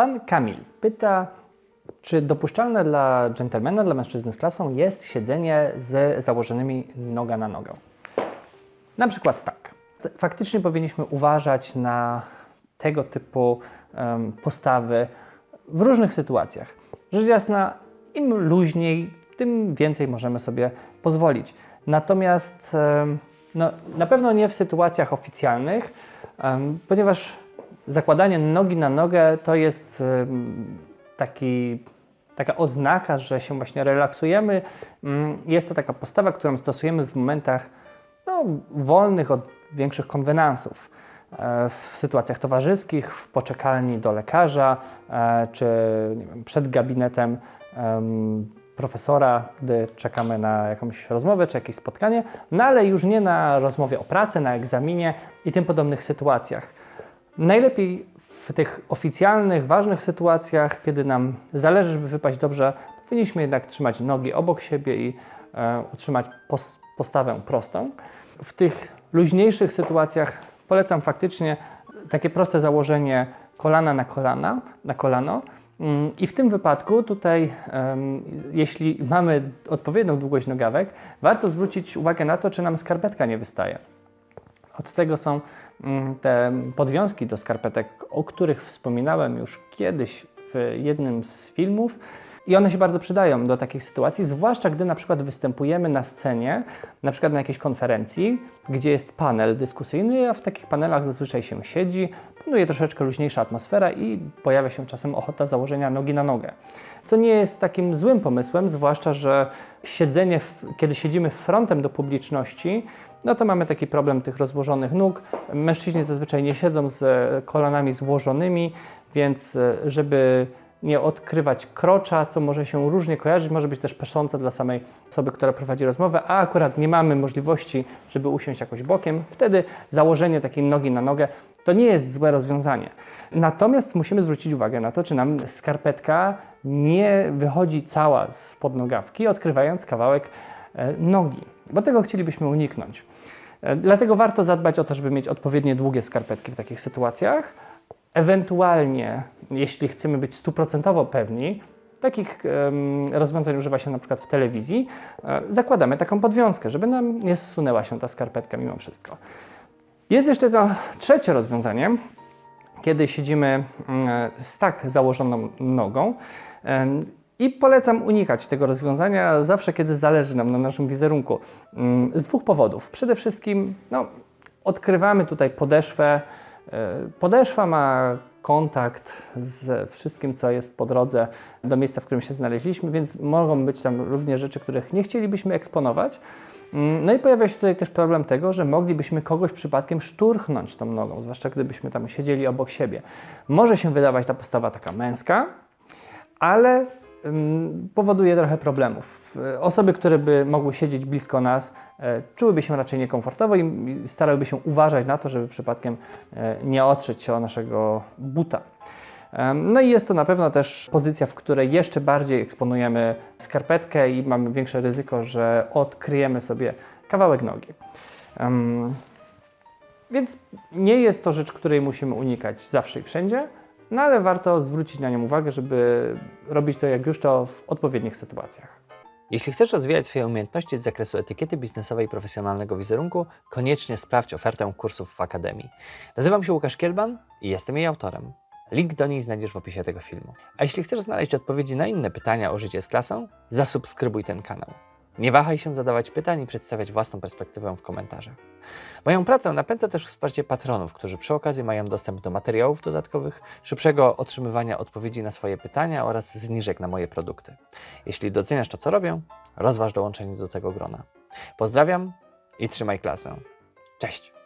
Pan Kamil pyta, czy dopuszczalne dla dżentelmena, dla mężczyzny z klasą jest siedzenie z założonymi noga na nogę? Na przykład tak. Faktycznie powinniśmy uważać na tego typu em, postawy w różnych sytuacjach. Rzecz jasna, im luźniej, tym więcej możemy sobie pozwolić. Natomiast em, no, na pewno nie w sytuacjach oficjalnych, em, ponieważ zakładanie nogi na nogę to jest taki, taka oznaka, że się właśnie relaksujemy. Mm, Jest to taka postawa, którą stosujemy w momentach no, wolnych od większych konwenansów. E, W sytuacjach towarzyskich, w poczekalni do lekarza, e, czy wiem, przed gabinetem em, profesora, gdy czekamy na jakąś rozmowę czy jakieś spotkanie, no ale już nie na rozmowie o pracę, na egzaminie i tym podobnych sytuacjach. Najlepiej w tych oficjalnych, ważnych sytuacjach, kiedy nam zależy, żeby wypaść dobrze, powinniśmy jednak trzymać nogi obok siebie i e, utrzymać pos- postawę prostą. W tych luźniejszych sytuacjach polecam faktycznie takie proste założenie kolana na kolana, na kolano. Mm, I w tym wypadku tutaj, jeśli mamy odpowiednią długość nogawek, warto zwrócić uwagę na to, czy nam skarpetka nie wystaje. Od tego są mm, te podwiązki do skarpetek, o których wspominałem już kiedyś w jednym z filmów. I one się bardzo przydają do takich sytuacji, zwłaszcza gdy na przykład występujemy na scenie, na przykład na jakiejś konferencji, gdzie jest panel dyskusyjny, a w takich panelach zazwyczaj się siedzi, panuje troszeczkę luźniejsza atmosfera i pojawia się czasem ochota założenia nogi na nogę. Co nie jest takim złym pomysłem, zwłaszcza, że siedzenie, w, kiedy siedzimy frontem do publiczności, no to mamy taki problem tych rozłożonych nóg. Mężczyźni zazwyczaj nie siedzą z kolanami złożonymi, więc e, żeby nie odkrywać krocza, co może się różnie kojarzyć, może być też peszące dla samej osoby, która prowadzi rozmowę, a akurat nie mamy możliwości, żeby usiąść jakoś bokiem, wtedy założenie takiej nogi na nogę to nie jest złe rozwiązanie. Natomiast musimy zwrócić uwagę na to, czy nam skarpetka nie wychodzi cała z podnogawki, odkrywając kawałek e, nogi, bo tego chcielibyśmy uniknąć. E, Dlatego warto zadbać o to, żeby mieć odpowiednie długie skarpetki w takich sytuacjach. Ewentualnie, jeśli chcemy być stuprocentowo pewni, takich rozwiązań używa się na przykład w telewizji, e, zakładamy taką podwiązkę, żeby nam nie zsunęła się ta skarpetka mimo wszystko. Jest jeszcze to trzecie rozwiązanie, kiedy siedzimy z tak założoną nogą. I polecam unikać tego rozwiązania zawsze, kiedy zależy nam na naszym wizerunku. Z dwóch powodów. Przede wszystkim no, odkrywamy tutaj podeszwę. E, Podeszwa ma kontakt z wszystkim, co jest po drodze do miejsca, w którym się znaleźliśmy, więc mogą być tam również rzeczy, których nie chcielibyśmy eksponować. Mm, No i pojawia się tutaj też problem tego, że moglibyśmy kogoś przypadkiem szturchnąć tą nogą, zwłaszcza gdybyśmy tam siedzieli obok siebie. Może się wydawać ta postawa taka męska, ale powoduje trochę problemów. Y, Osoby, które by mogły siedzieć blisko nas, e, czułyby się raczej niekomfortowo i starałyby się uważać na to, żeby przypadkiem e, nie otrzeć się o naszego buta. No i jest to na pewno też pozycja, w której jeszcze bardziej eksponujemy skarpetkę i mamy większe ryzyko, że odkryjemy sobie kawałek nogi. Więc nie jest to rzecz, której musimy unikać zawsze i wszędzie, no ale warto zwrócić na nią uwagę, żeby robić to jak już to w odpowiednich sytuacjach. Jeśli chcesz rozwijać swoje umiejętności z zakresu etykiety biznesowej i profesjonalnego wizerunku, koniecznie sprawdź ofertę kursów w Akademii. Nazywam się Łukasz Kielban i jestem jej autorem. Link do niej znajdziesz w opisie tego filmu. A jeśli chcesz znaleźć odpowiedzi na inne pytania o życie z klasą, zasubskrybuj ten kanał. Nie wahaj się zadawać pytań i przedstawiać własną perspektywę w komentarzach. Moją pracę napędza też wsparcie patronów, którzy przy okazji mają dostęp do materiałów dodatkowych, szybszego otrzymywania odpowiedzi na swoje pytania oraz zniżek na moje produkty. Jeśli doceniasz to, co robię, rozważ dołączenie do tego grona. Pozdrawiam i trzymaj klasę. Cześć!